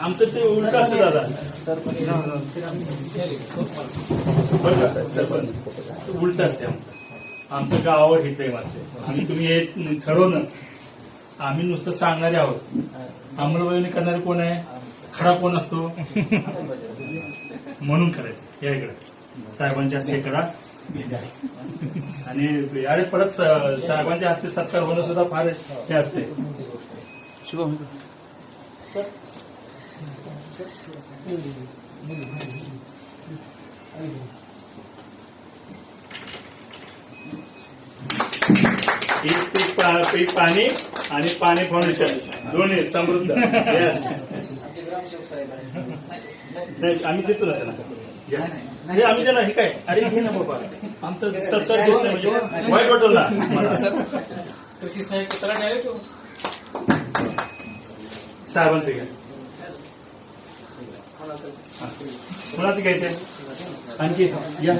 आमचं ते उलट असतं दादा. बरं सरपंच उलट असते आमचं. आमचं गावावर हे प्रेम असते आणि तुम्ही हे ठरवणं आम्ही नुसतं सांगणारे आहोत. अंमलबजावणी करणारे कोण आहे? खरा कोण असतो? म्हणून करायचं. या इकडे. साहेबांच्या हस्ते इकडा आणि अरे परत साहेबांच्या हस्ते सत्कार होणं सुद्धा फार हे असते. एक पीक पा- पीक पाणी आणि पाणी फाउंडेशन दोन्ही समृद्ध. येस नाही आम्ही देतो. हे आम्ही देणार हे काय? अरे घे ना बाबा. आमचं सत्तर देत नाही म्हणजे. वाईट मला. कृषी सहाय्यक त्याला डायरेक्ट साहेबांचं घ्या. कुणाचं घ्यायचंय आणखी या.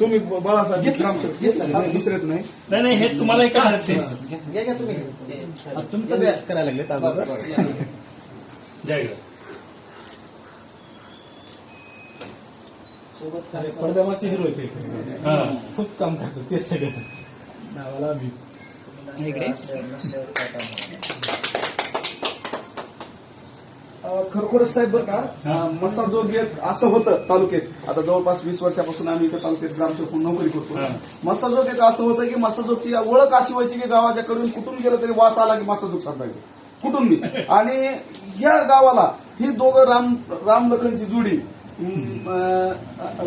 तुम्ही बाळासाहेब ग्रामसेवक दुसरेच नाही नाही नाही. हे तुम्हाला हे नाही तुमचं करायला लागले इकडं. पडद्यामागचे हिरो ते. हा. खूप काम करतो ते सगळं. खरखोडत साहेब बरं का. अं, मसाजोग असं होतं तालुक्यात. आता जवळपास वीस वर्षापासून आम्ही इथे तालुक्यात ग्रामसेवक नोकरी करतो. मसाजोग एक असं होतं की मसाजोगची ओळख अशी व्हायची की गावाच्याकडून कुठून गेलं तरी वास आला की मसाजोग सापडायचं. कुठून बी आणि या गावाला ही दोघं राम राम लखनची जुडी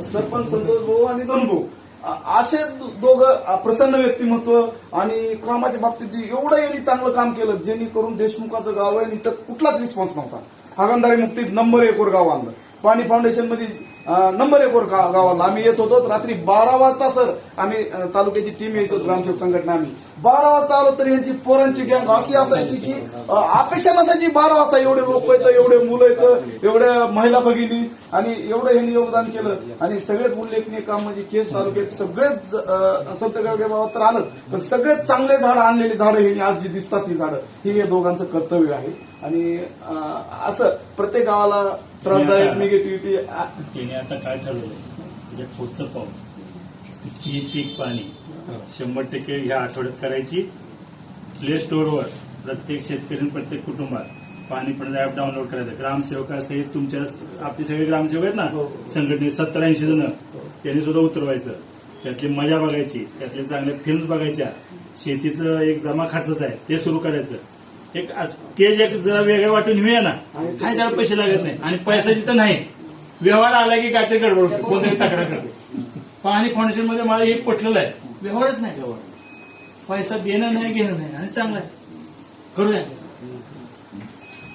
सरपंच संतोष भाऊ आणि दोन भाऊ असे दोघं प्रसन्न व्यक्तिमत्व आणि कामाच्या बाबतीत एवढं यांनी चांगलं काम केलं जेणेकरून देशमुखाचं गाव आहे आणि इथं कुठलाच रिस्पॉन्स नव्हता. हागंदारी मुक्तीत नंबर एक वर गाव आणलं. पाणी फाउंडेशनमध्ये नंबर एक वर गा- आम्ही येत होतो. रात्री बारा वाजता सर आम्ही तालुक्याची टीम येतो ग्रामसेवक संघटना आम्ही. बारा वाजता आलो तरी यांची पोरांची गँग अशी असायची की अपेक्षा नसायची बारा वाजता एवढे लोक येतं एवढे मुलं येतं एवढ्या महिला भगिनी. आणि एवढं यांनी योगदान केलं. आणि सगळ्यात उल्लेखनीय काम म्हणजे केस तालुक्यात सगळेच अ, संत तर आलं पण सगळेच चांगले झाडं आणलेली झाडं हे आज जी दिसतात ही झाडं ही या दोघांचं कर्तव्य आहे. आणि असं प्रत्येक गावाला त्रासदायक निगेटिव्हिटी त्याने आता काय ठरवलं म्हणजे पुढचं पाऊल. ही पीक पाणी. शंभर टक्के ह्या आठवड्यात करायची. प्ले स्टोअरवर प्रत्येक शेतकरी प्रत्येक कुटुंबात पाणी पण ऍप डाउनलोड करायचं. ग्रामसेवकासहित तुमच्या आपले सगळे ग्रामसेवक आहेत ना? संघटनेत सत्तर ऐंशी जण. त्यांनी सुद्धा उतरवायचं. त्यातली मजा बघायची. त्यातले चांगले फिल्म बघायच्या. शेतीचं एक जमा खातच आहे. ते सुरू करायचं. एक आज केज एक जरा वेगळं वाटून घेऊया ना. काय त्याला पैसे लागत नाही. आणि पैशाची तर नाही. व्यवहार आला की काहीतरी गडबड होते. कोणतरी तक्रार करते. पाणी फाउंडेशनमध्ये मला हे पटलेलं आहे. व्यवहारच नाही व्यवहार. पैसा देणं नाही घेणं नाही. आणि चांगलं आहे. करूया.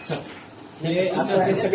चल. हे आता हे सगळ्या